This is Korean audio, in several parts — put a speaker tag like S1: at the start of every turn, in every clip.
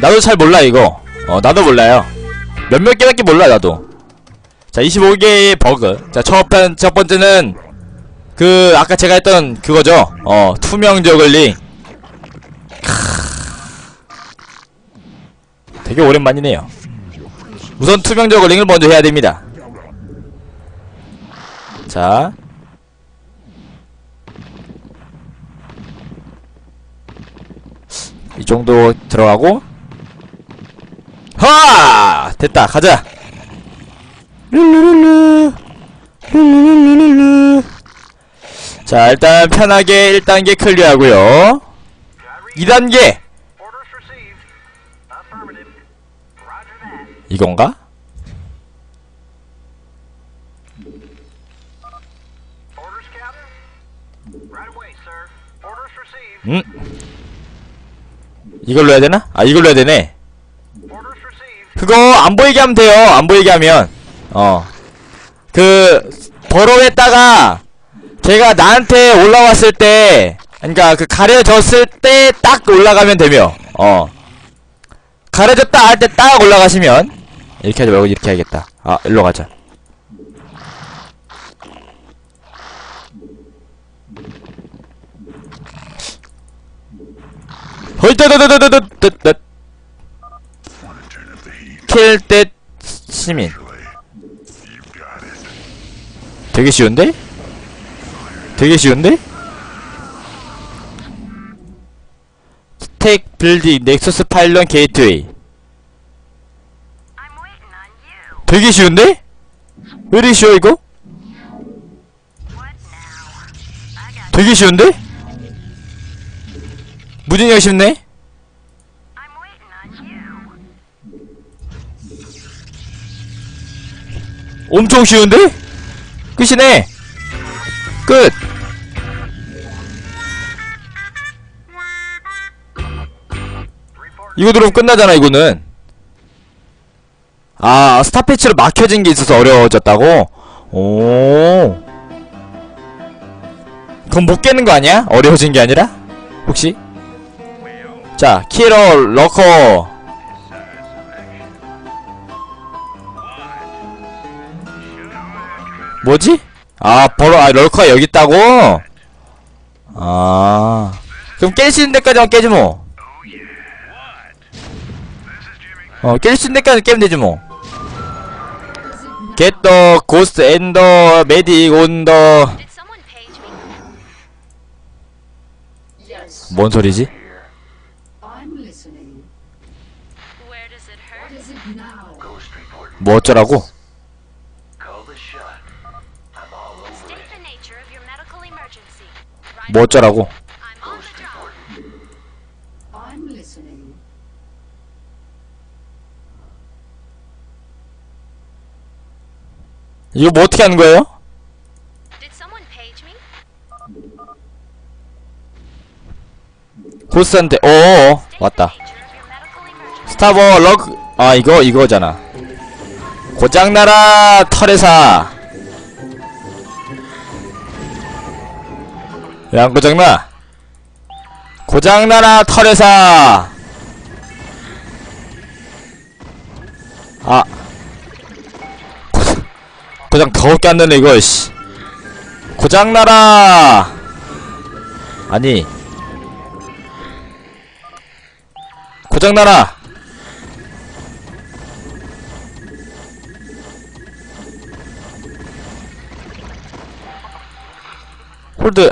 S1: 나도 잘 몰라 이거. 어 나도 몰라요. 몇몇 개밖에 몰라 나도. 자 25개의 버그. 자첫 번째는 그 아까 제가 했던 그거죠. 어 투명 저글링. 되게 오랜만이네요. 우선 투명 저글링을 먼저 해야 됩니다. 자. 이 정도 들어가고 하 됐다 가자 룰루룰루 룰루룰루룰루 자 일단 편하게 1단계 클리어하고요 2단계
S2: Orders received. Affirmative. Roger that.
S1: 이건가? 음 이걸로 해야 되나? 아 이걸로 해야 되네. 그거 안 보이게 하면 돼요. 안 보이게 하면. 어 그 버럭했다가 걔가 나한테 올라왔을 때 그니까 그 가려졌을 때 딱 올라가면 되며. 어. 가려졌다 할 때 딱 올라가시면 이렇게 하지 말고 이렇게 해야겠다. 아 일로 가자. 헐떠더더더더더 되게 쉬운데? 되게 쉬운데? 스택 빌딩 넥서스 파일런 게이트웨이. 되게 쉬운데? 왜 이리 쉬워 이거? 되게 쉬운데? 무진이가 쉽네? 엄청 쉬운데? 끝이네 끝 이거 들어오면 끝나잖아 이거는 아 스타패치로 막혀진 게 있어서 어려워졌다고? 오 그럼 못 깨는 거 아니야? 어려워진 게 아니라? 혹시? 자 키러 러커 뭐지? 아, 버러, 아, 럴커가 여기 있다고? 아. 그럼 깰 수 있는 데까지만 깨지 뭐. 어, 깰 수 있는 데까지 깨면 되지 뭐. Get the ghost and the medic on the. 뭔 소리지? 뭐 어쩌라고? 뭐 어쩌라고? 이거 뭐 어떻게 하는 거예요? 어어,
S2: State
S1: 왔다. 스타버 럭, 아, 이거, 이거잖아. 고장나라, 털에사. 왜안 고장나? 고장나라, 털에사. 아. 고장, 고장 더럽게 안 되네, 이거, 씨. 고장나라. 아니. 고장나라. 홀드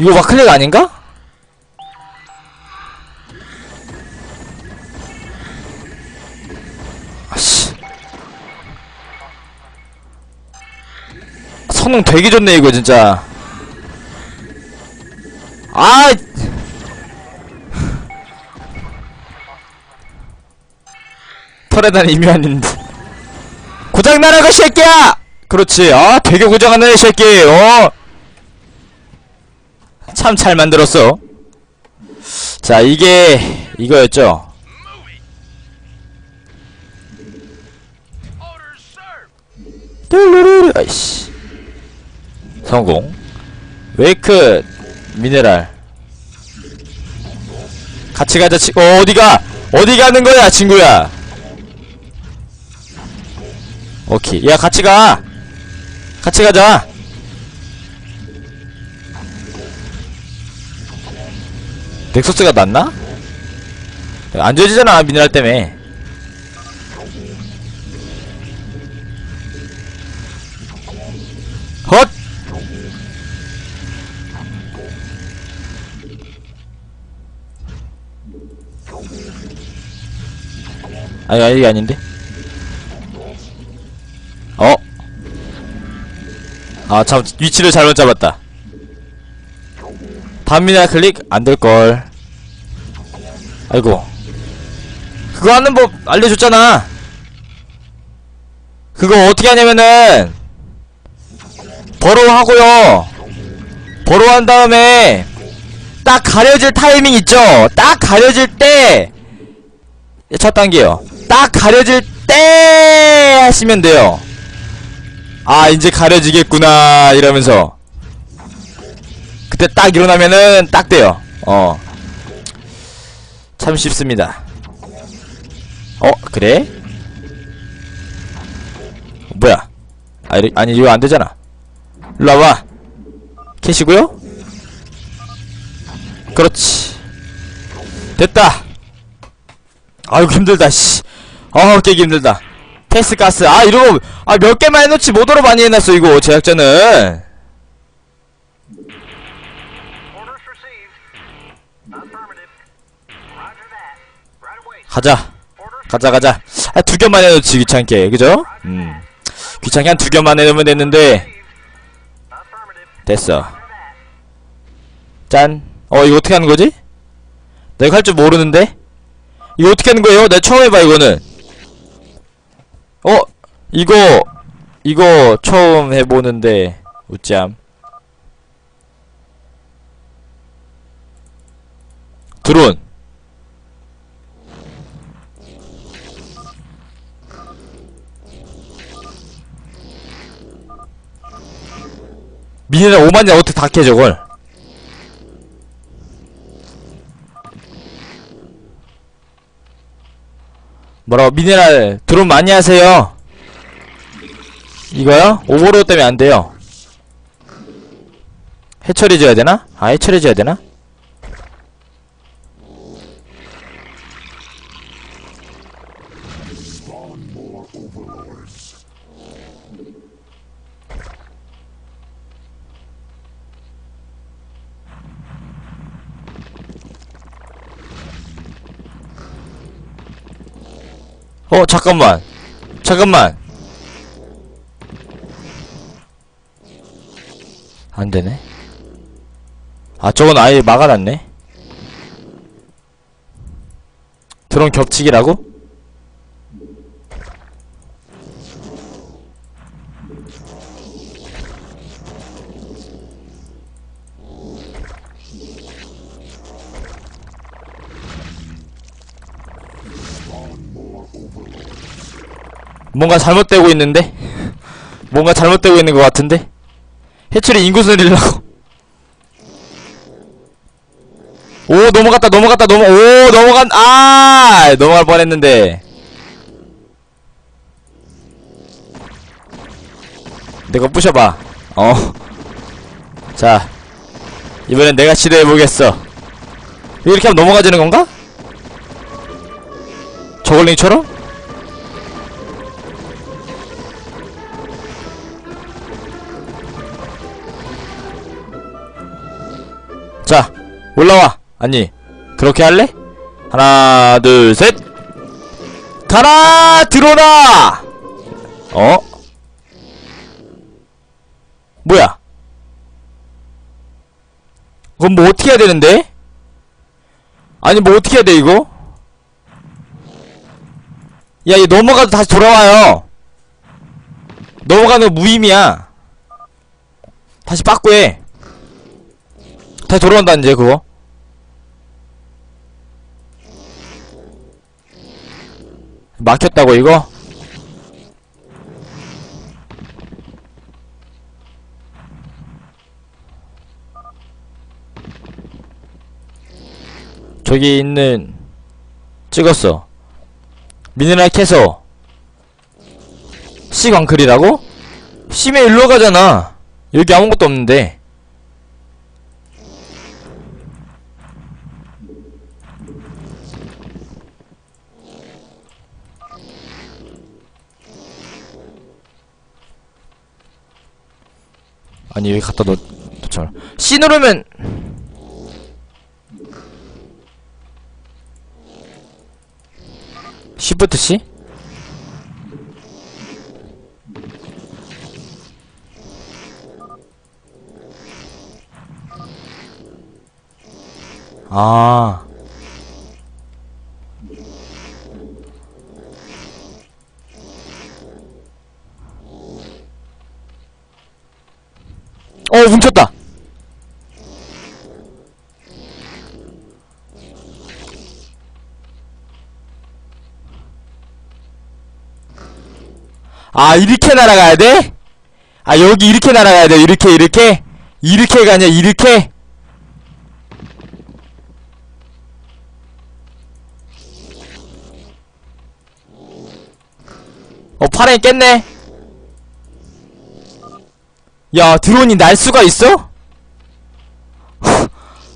S1: 이거 와클릭 아닌가? 아씨 성능 되게 좋네 이거 진짜 아 털에단 이미 아닌데 고장나라 그 새끼야! 그렇지 아 되게 고장하네 이 새끼 어? 참 잘 만들었어. 자 이게 이거였죠? 뚜루루루 아이씨. 성공. 웨이크 미네랄. 같이 가자 치 어, 어디가? 어디 가는 거야 친구야? 오케이. 야 같이 가. 같이 가자 넥서스가 낫나? 안 좋아지잖아 미네랄 때문에 헛! 아니 아니 아닌데 어? 아참 위치를 잘못 잡았다 밤이나 클릭 안 될걸. 아이고. 그거 하는 법 알려줬잖아. 그거 어떻게 하냐면은 버로 하고요. 버로 한 다음에 딱 가려질 타이밍 있죠? 딱 가려질 때 첫 단계요. 딱 가려질 때 하시면 돼요. 아 이제 가려지겠구나 이러면서 그때 딱 일어나면은 딱 돼요. 어. 참 쉽습니다. 어 그래? 뭐야? 아, 이리, 아니 이거 안되잖아. 일로 와봐. 캐시고요? 그렇지. 됐다. 아이고 힘들다 씨. 아우 깨기 힘들다. 패스 가스. 아 이러고 아 몇 개만 해놓지 뭐더러 많이 해놨어 이거 제작자는 가자 가자 가자 아두 개만 해놓지 귀찮게 그죠? 음 귀찮게 한두 개만 해놓으면 됐는데. 됐어. 짠. 어, 이거 어떻게 하는 거지? 내가 할 줄 모르는데? 이거 어떻게 하는 거예요? 내가 처음 해봐, 이거는. 어, 이거, 이거 처음 해보는데, 웃잠. 드론. 미네랄 5만이 어떻게 다 캐, 저걸? 뭐라고 미네랄 드론 많이 하세요 이거요? 오버로드 때문에 안 돼요 해처리 줘야 되나? 아 해처리 줘야 되나? 어 잠깐만. 잠깐만. 안되네. 아 저건 아예 막아놨네? 드론 겹치기라고? 뭔가 잘못되고 있는데? 뭔가 잘못되고 있는 것 같은데? 해철이 인구수 늘리려고 오 넘어갔다 넘어갔다 넘어 오 넘어간 아 넘어갈 뻔했는데 내가 부셔봐 어자 이번엔 내가 시도해보겠어 이렇게 하면 넘어가지는 건가? 저글링처럼? 올라와. 아니 그렇게 할래? 하나 둘셋. 가라! 들어라! 어? 뭐야? 그럼 뭐 어떻게 해야 되는데? 아니 뭐 어떻게 해야 돼 이거? 야 얘 넘어가도 다시 돌아와요. 넘어가는 거 무의미야. 다시 빠꾸해. 다시 돌아온다 이제 그거 막혔다고 이거? 저기 있는 찍었어 미네랄 캐서 C 광클이라고? C면 일로 가잖아 여기 아무것도 없는데 아니 여기 갖다 놓 놓잖아 C 누르면 Shift C? 아. 어, 뭉쳤다. 아, 이렇게 날아가야 돼? 아, 여기 이렇게 날아가야 돼. 이렇게, 이렇게? 이렇게가 아니야, 이렇게? 어, 파랭이 깼네? 야, 드론이 날 수가 있어?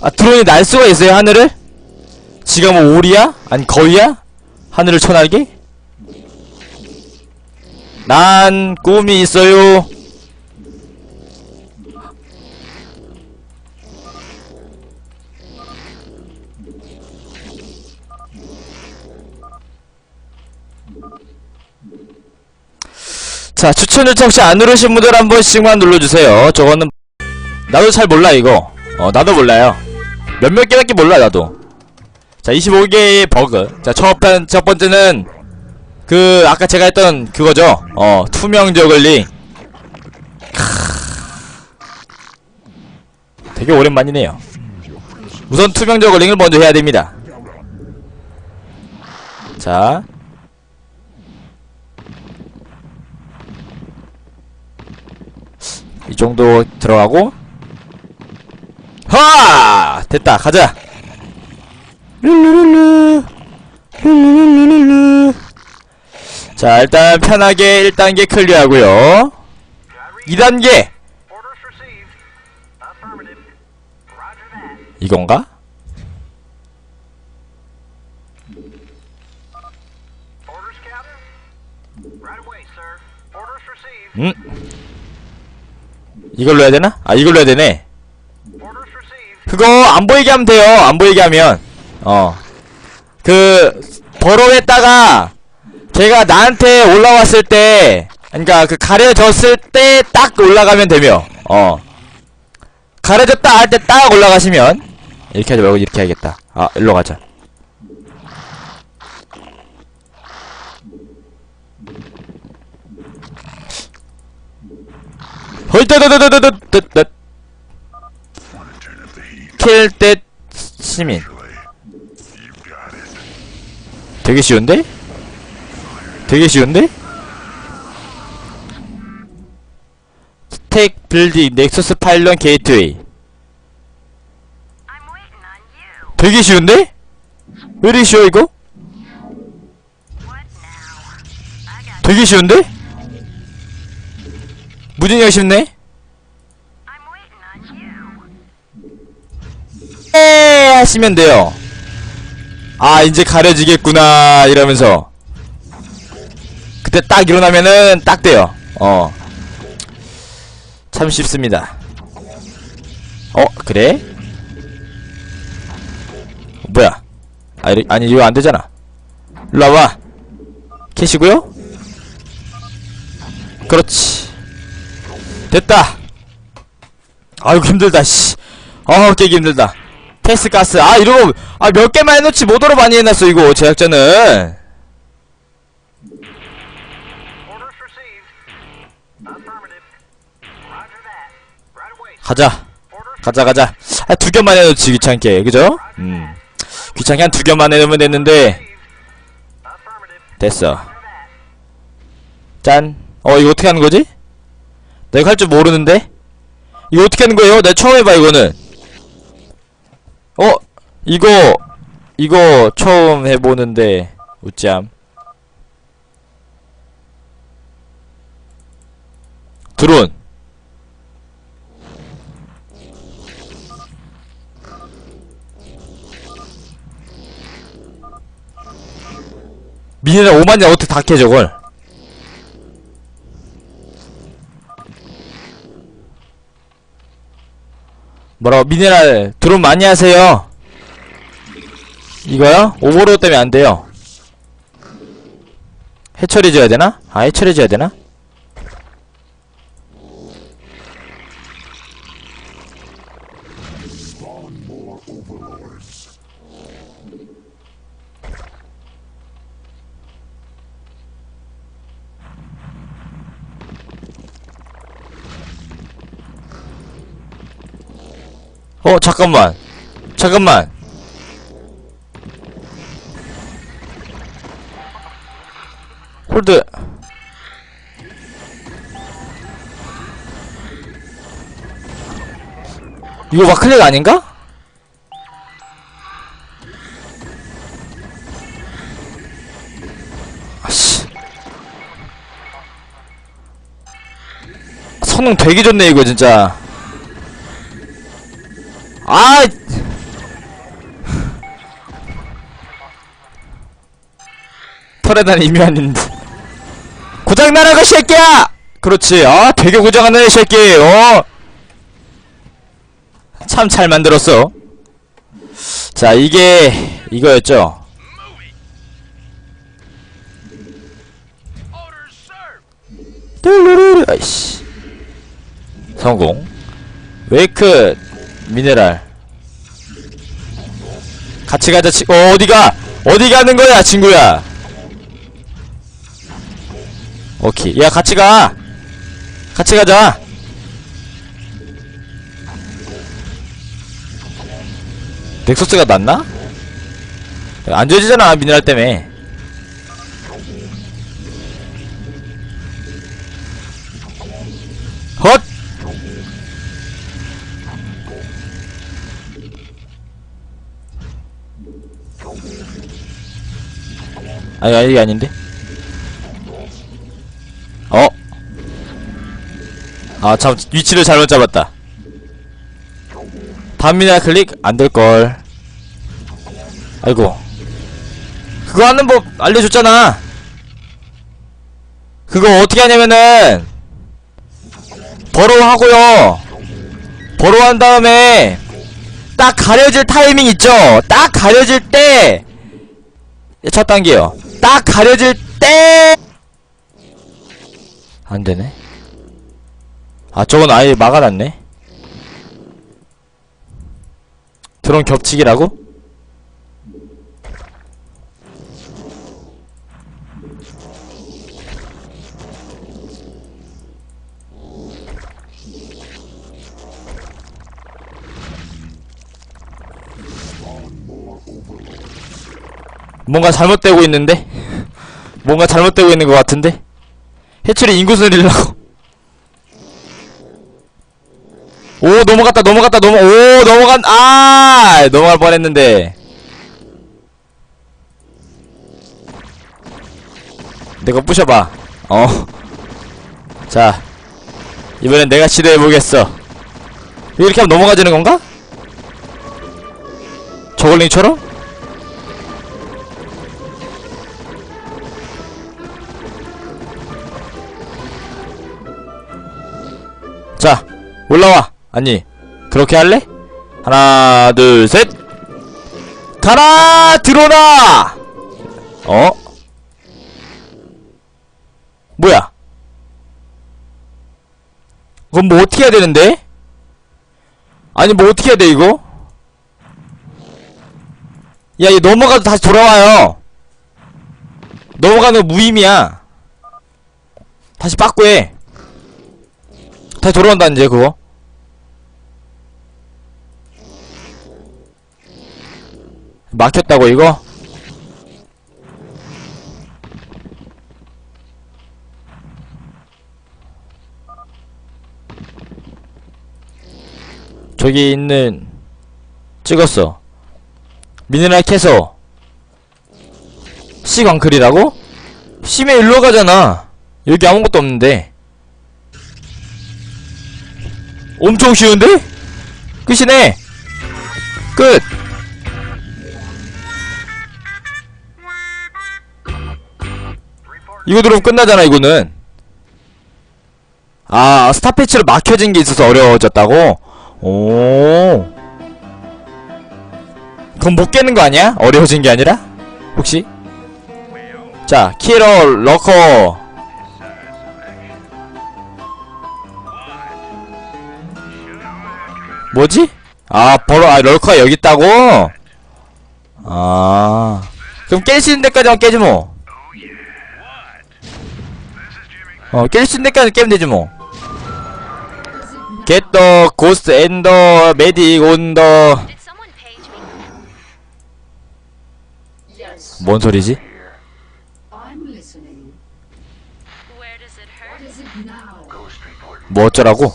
S1: 아, 드론이 날 수가 있어요, 하늘을? 지가 뭐 오리야? 아니, 거위야? 하늘을 쳐날게? 난 꿈이 있어요. 자, 추천 요청 혹시 안 누르신 분들 한 번씩만 눌러주세요. 저거는, 나도 잘 몰라, 이거. 어, 나도 몰라요. 몇몇 개밖에 몰라, 나도. 자, 25개의 버그. 자, 첫, 번- 첫 번째는, 그 아까 제가 했던 그거죠. 어 투명 저글링. 크. 되게 오랜만이네요. 우선 투명 저글링을 먼저 해야 됩니다. 자. 이 정도 들어가고 하! 됐다. 가자. 룰루룰루. 룰루룰루룰루. 자, 일단 편하게 1단계 클리어하고요.
S3: Got read.
S1: 2단계
S3: Orders received. Affirmative. Roger that.
S1: 이건가? 음? 이걸로 해야 되나? 아, 이걸로 해야 되네. 그거 안 보이게 하면 돼요. 안 보이게 하면. 어. 그 버럭에다가 제가 나한테 올라왔을 때 그러니까 그 가려졌을 때 딱 올라가면 되며. 어. 가려졌다 할 때 딱 올라가시면 이렇게 하지 말고 이렇게 해야겠다. 아, 일로 가자. 헐떠더더더더더더 킬때 시민 되게 쉬운데? 되게 쉬운데? 스택 빌딩 넥서스 파일런 게이트웨이. 되게 쉬운데? 왜 이리 쉬워 이거? 되게 쉬운데? 무진이가 쉽네? 에 하시면 돼요. 아 이제 가려지겠구나 이러면서. 그때 딱 일어나면은 딱 돼요. 어 참 쉽습니다. 어 그래? 뭐야? 아, 이리- 아니 이거 안 되잖아. 일로 와봐. 캐시고요? 그렇지 됐다 아이고 힘들다 씨 어우 깨기 힘들다 패스 가스 아 이러고 아 몇 개만 해놓지 뭐더러 많이 해놨어 이거 제작자는. 가자 가자 가자 아 두 개만 해놓지 귀찮게 그죠? 음 귀찮게 한 두 개만 해놓으면 됐는데. 됐어
S3: Roger that.
S1: 짠어 이거 어떻게 하는 거지? 내가 할 줄 모르는데? 이거 어떻게 하는 거예요? 내가 처음 해봐 이거는. 어? 이거 이거 처음 해보는데 웃잠 드론. 미네랄 5만년 어떻게 다 캐 저걸 뭐라고 미네랄 드론 많이 하세요 이거요? 오버로드 때문에 안 돼요. 해처리져야 되나? 아, 해처리져야 되나? 어, 잠깐만. 잠깐만. 홀드 이거 마클릭 아닌가? 아씨 성능 되게 좋네 이거 진짜 아! 털에난 이미 아닌데. 고장나라 그 새끼야! 그렇지 아 되게 고장나네 이 새끼 어? 참 잘 만들었어. 자 이게 이거였죠? 뚜루루루 아이씨. 성공. 웨이크 미네랄. 같이 가자 치 어, 어디가? 어디 가는 거야 친구야? 오케이. 야 같이 가. 같이 가자. 넥서스가 낫나? 안 좋아지잖아 미네랄 때문에. 헛! 아니 아니 아닌데 어? 아, 참, 위치를 잘못 잡았다. 반미나 클릭? 안 될걸. 아이고. 그거 하는 법 알려줬잖아. 그거 어떻게 하냐면은, 버로우 하고요. 버로우 한 다음에, 딱 가려질 타이밍 있죠? 딱 가려질 때, 첫 단계요. 딱 가려질 때, 안 되네. 아, 저건 아예 막아놨네. 드론 겹치기라고? 뭔가 잘못되고 있는데? 뭔가 잘못되고 있는 것 같은데? 해철이 인구수 늘리려고. 오 넘어갔다 넘어갔다 넘어 오 넘어간 아 넘어갈 뻔했는데 내가 부셔봐 어자 이번엔 내가 시도해보겠어 이렇게 하면 넘어가지는 건가? 저글링처럼? 올라와. 아니 그렇게 할래? 하나 둘셋. 가라! 들어라! 어? 뭐야? 그럼 뭐 어떻게 해야 되는데? 아니 뭐 어떻게 해야 돼 이거? 야 얘 넘어가도 다시 돌아와요. 넘어가는 거 무의미야. 다시 빠꾸해. 다시 돌아온다 이제 그거 막혔다고 이거? 저기 있는 찍었어 미네랄 캐서 C 광클이라고? C면 일로 가잖아 여기 아무것도 없는데 엄청 쉬운데? 끝이네 끝 이거 들어오면 끝나잖아 이거는 아 스타패치로 막혀진 게 있어서 어려워졌다고? 오 그럼 못 깨는 거 아니야? 어려워진 게 아니라? 혹시? 자 키러 러커 뭐지? 아 버러 아 럴커가 여기 있다고? 아 그럼 있는 데까지만 깨지 뭐 어, 깰 수 있는 데까지 깨면 되지 뭐. Get the ghost and the medic on the. 뭔 소리지? 뭐 어쩌라고?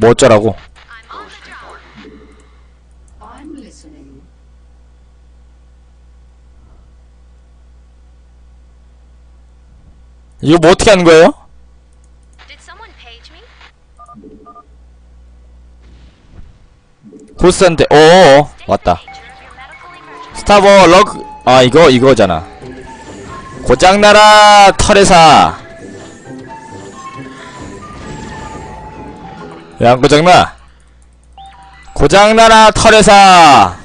S1: 뭐 어쩌라고? 이거 뭐 어떻게 하는 거예요? 어어
S2: State
S1: 왔다. 스타버 럭, 아, 이거, 이거잖아. 고장나라. 야, 안 고장나? 고장나라, 털에사.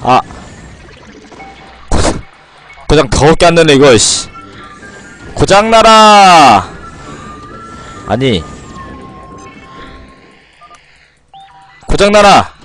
S1: 아. 고장, 더럽게 안 되네, 이거, 씨. 고장나라. 아니. 고장나라.